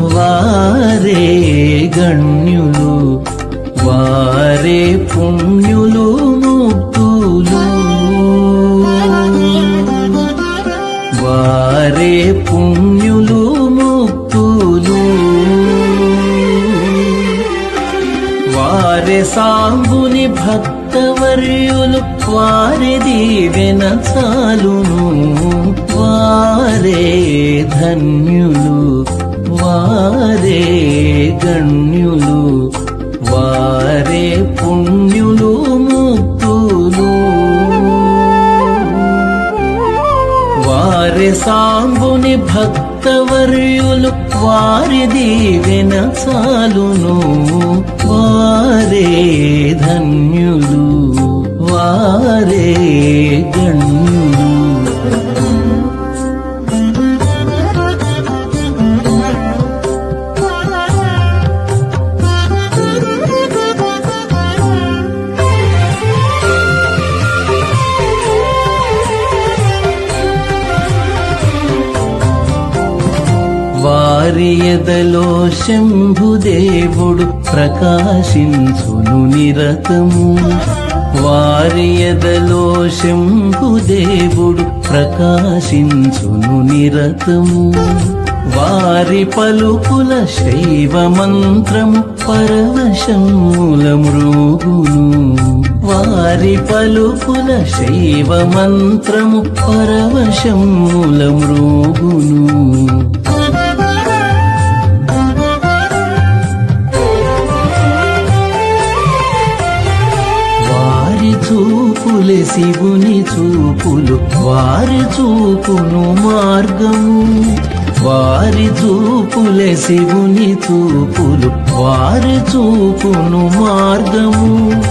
వారే గణ్యులు వారే పుణ్యులు ముక్తులు వారే పుణ్యులు ముక్తులు వారే సాంబుని భక్తవర్యులు వారి దీవెన చాలును. వారే ధన్యులు. వారే గణ్యులు వారే పుణ్యులు ముక్తులు వారే సాంబుని భక్తవర్యులు వారి దీవెన చాలును. వారే ధన్యులు వారే వారి ఎదలో శంభుదేవుడు ప్రకాశించును నిరతము. వారి ఎదలో శంభుదేవుడు ప్రకాశించును నిరతము. వారి పలుకుల శైవ మంత్రము పరవశముల మృగును. వారి పలుకుల శైవ మంత్రము పరవశముల మృగును. చూపులే శివుని చూపులు. వారి చూపును మార్గము. వారి చూపులే శివుని చూపులు. వారి చూపును మార్గము.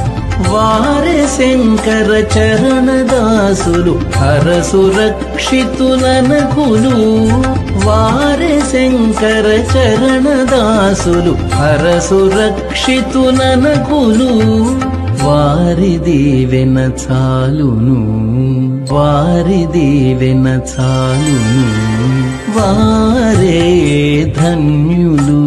వారే శంకర చరణదాసులు హరసురక్షితులనకులు వారే శంకర చరణదాసులు హరసురక్షితులనకులు వారి దీవెన చాలును. వారి దీవెన చాలును. వారే ధన్యులు.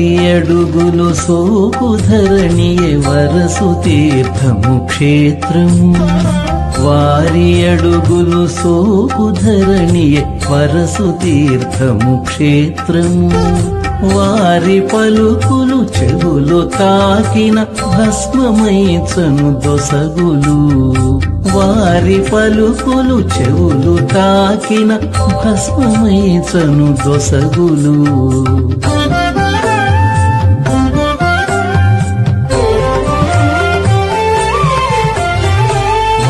వారి అడుగులు సోపుధరణియే వరసు తీర్థము క్షేత్రము. వారి అడుగులు సోపుధరణియే వరసు తీర్థము క్షేత్రము. వారి పలుకులు చెవులు తాకిన భస్మమైచను దొసగులు. వారి పలుకులు చెవులు తాకిన భస్మమైచను దొసగులు.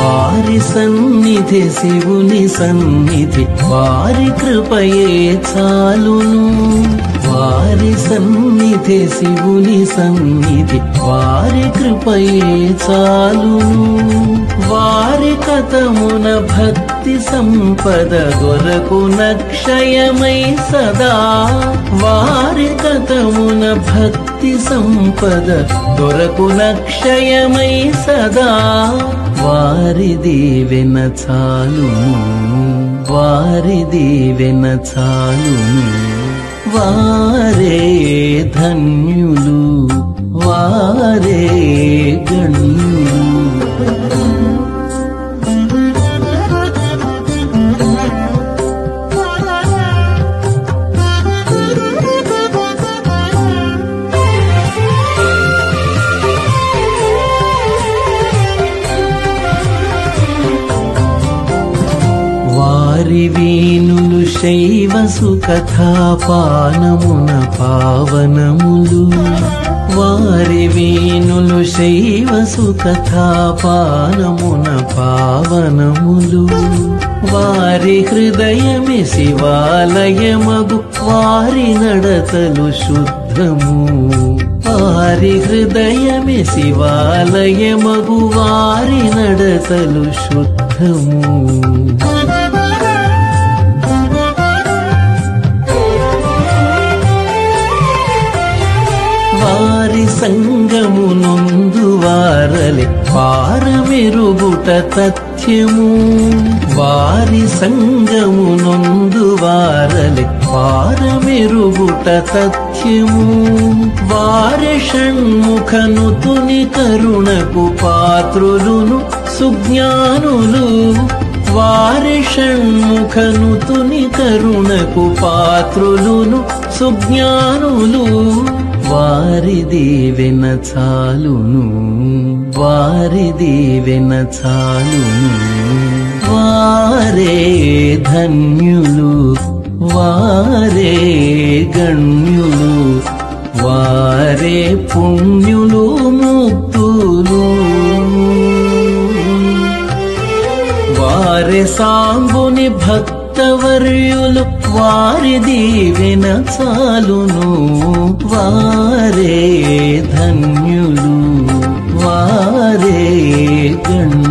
వారి సన్నిధి శివుని సన్నిధి వారి కృపయే చాలును. వారి సన్నిధి శివుని సన్నిధి వారి కృపయే చాలును. వారి కథమున భక్తి సంపద దొరకు నక్షయమై సదా. వారి కథమున భక్తి సంపద దొరకు నక్షయమై సదా. వారి వెన చాలును వారి వెన చాలును. వారే ధన్యులు వారే గణ్యులు. వారి శైవ సుకథాపానమున పావనములు. వారి వీణులు శైవ సుకథాపానమున పావనములు. వారి హృదయమే శివాలయమగు వారి నడతలు శుద్ధము. వారి హృదయమే శివాలయమగు వారి నడతలు శుద్ధము. వారి సంగము నొందు వారలే. పారమెరుగుట తథ్యము వారి సంగము నొందు వారలే. పారమెరుగుట తథ్యము వారి షణ్ముఖను తుని కరుణకు పాత్రులును సుజ్ఞానులు వారి షణ్ముఖనుతుని కరుణకు పాత్రులును సుజ్ఞానులు వారి దీవెన చాలును వారి దీవెన చాలును. వారే ధన్యులు వారే గణ్యులు వారే పుణ్య సాంబుని భక్తవర్యులు వారి దీవెన చాలును. వారే ధన్యులు వారే గణ్యులు